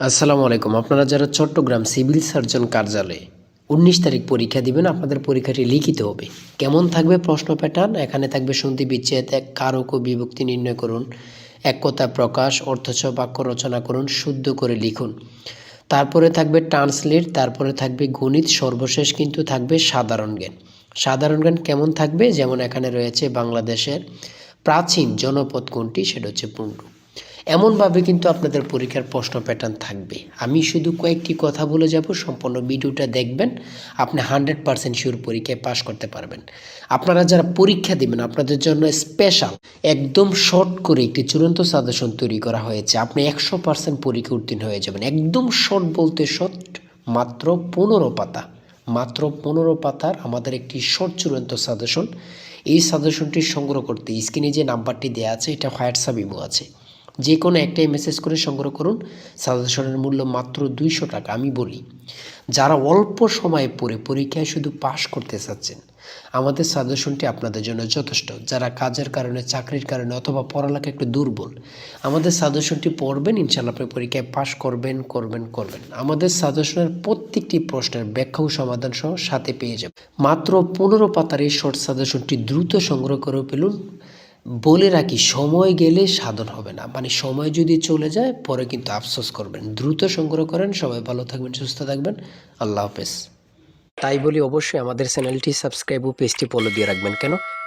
আসসালামু আলাইকুম। আপনারা যারা চট্টগ্রাম সিভিল সার্জন কার্যালয়ে উনিশ তারিখ পরীক্ষা দিবেন, আপনাদের পরীক্ষাটি লিখিত হবে। কেমন থাকবে প্রশ্ন প্যাটার্ন? এখানে থাকবে সন্ধি বিচ্ছেদ, এক কারক ও বিভক্তি নির্ণয় করুন। এক কথা প্রকাশ, অর্থচ বাক্য রচনা করুন, শুদ্ধ করে লিখুন। তারপরে থাকবে ট্রান্সলেট, তারপরে থাকবে গণিত, সর্বশেষ কিন্তু থাকবে সাধারণ জ্ঞান। সাধারণ জ্ঞান কেমন থাকবে? যেমন এখানে রয়েছে বাংলাদেশের প্রাচীন জনপদ কোনটি? সেটা হচ্ছে পুন্ডু এমনভাবে কিন্তু আপনাদের পরীক্ষার প্রশ্ন প্যাটার্ন থাকবে। আমি শুধু কয়েকটি কথা বলে যাব, সম্পূর্ণ ভিডিওটা দেখবেন, আপনি হান্ড্রেড পারসেন্ট শিওর পরীক্ষায় পাশ করতে পারবেন। আপনারা যারা পরীক্ষা দিবেন, আপনাদের জন্য স্পেশাল একদম শর্ট করে একটি চূড়ান্ত সাজেশন তৈরি করা হয়েছে। আপনি একশো পার্সেন্ট পরীক্ষা উত্তীর্ণ হয়ে যাবেন। একদম শর্ট বলতে শর্ট মাত্র পনেরো পাতা। মাত্র পনেরো পাতার আমাদের একটি শর্ট চূড়ান্ত সাজেশন এই সাজেশনটি সংগ্রহ করতে স্ক্রিনে যে নাম্বারটি দেওয়া আছে, এটা হোয়াটসঅ্যাপ ইমো আছে। যে কোনো একটাই মেসেজ করে সংগ্রহ করুন। সাজেশনের মূল্য মাত্র দুইশো টাকা, আমি বলি, যারা অল্প সময়ে পড়ে পরীক্ষায় শুধু পাশ করতে চাচ্ছেন, আমাদের সাজেশনটি আপনাদের জন্য যথেষ্ট। যারা কাজের কারণে, চাকরির কারণে অথবা পড়ালেখা একটু দুর্বল, আমাদের সাজেশনটি পড়বেন ইনশাল্লাহ আপনি পরীক্ষায় পাশ করবেন করবেন করবেন। আমাদের সাজেশনের প্রত্যেকটি প্রশ্নের ব্যাখ্যা ও সমাধান সহ সাথে পেয়ে যাবেন। মাত্র পনেরো পাতার এই শর্ট সাজেশনটি দ্রুত সংগ্রহ করে ফেলুন। বলে রাখি, সময় গেলে সাধন হবে না। মানে সময় যদি চলে যায়, পরে কিন্তু আফসোস করবেন। দ্রুত সংগ্রহ করেন। সবাই ভালো থাকবেন, সুস্থ থাকবেন। আল্লাহ হাফেজ। তাই বলি অবশ্যই আমাদের চ্যানেলটি সাবস্ক্রাইব ও পেজটি ফলো দিয়ে রাখবেন। কেন?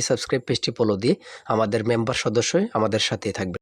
সাবস্ক্রাইব পেজটি ফলো দিয়ে আমাদের মেম্বার সদস্য আমাদের সাথে থাকবে।